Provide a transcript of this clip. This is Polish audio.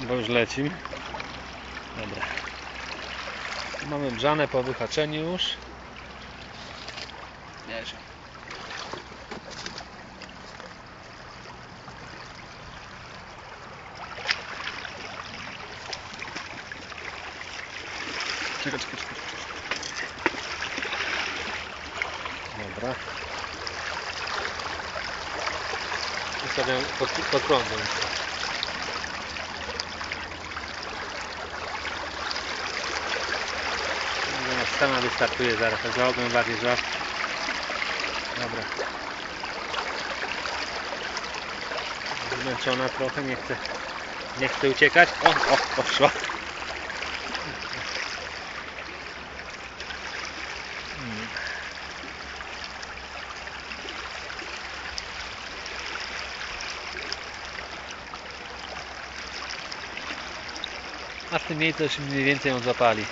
bo już leci. Dobra. Mamy brzane po wyhaczeniu już. Bierze. Czekaj, czekaj, czekaj. Dobra. Ustawiam pod, pod prądem. Sama wystartuje zaraz, za ogon bardziej złap. Dobra. Zmęczona trochę, nie chce, nie chce uciekać. O, o, poszła. Mm. A w tym miejscu już mniej więcej ją zapali.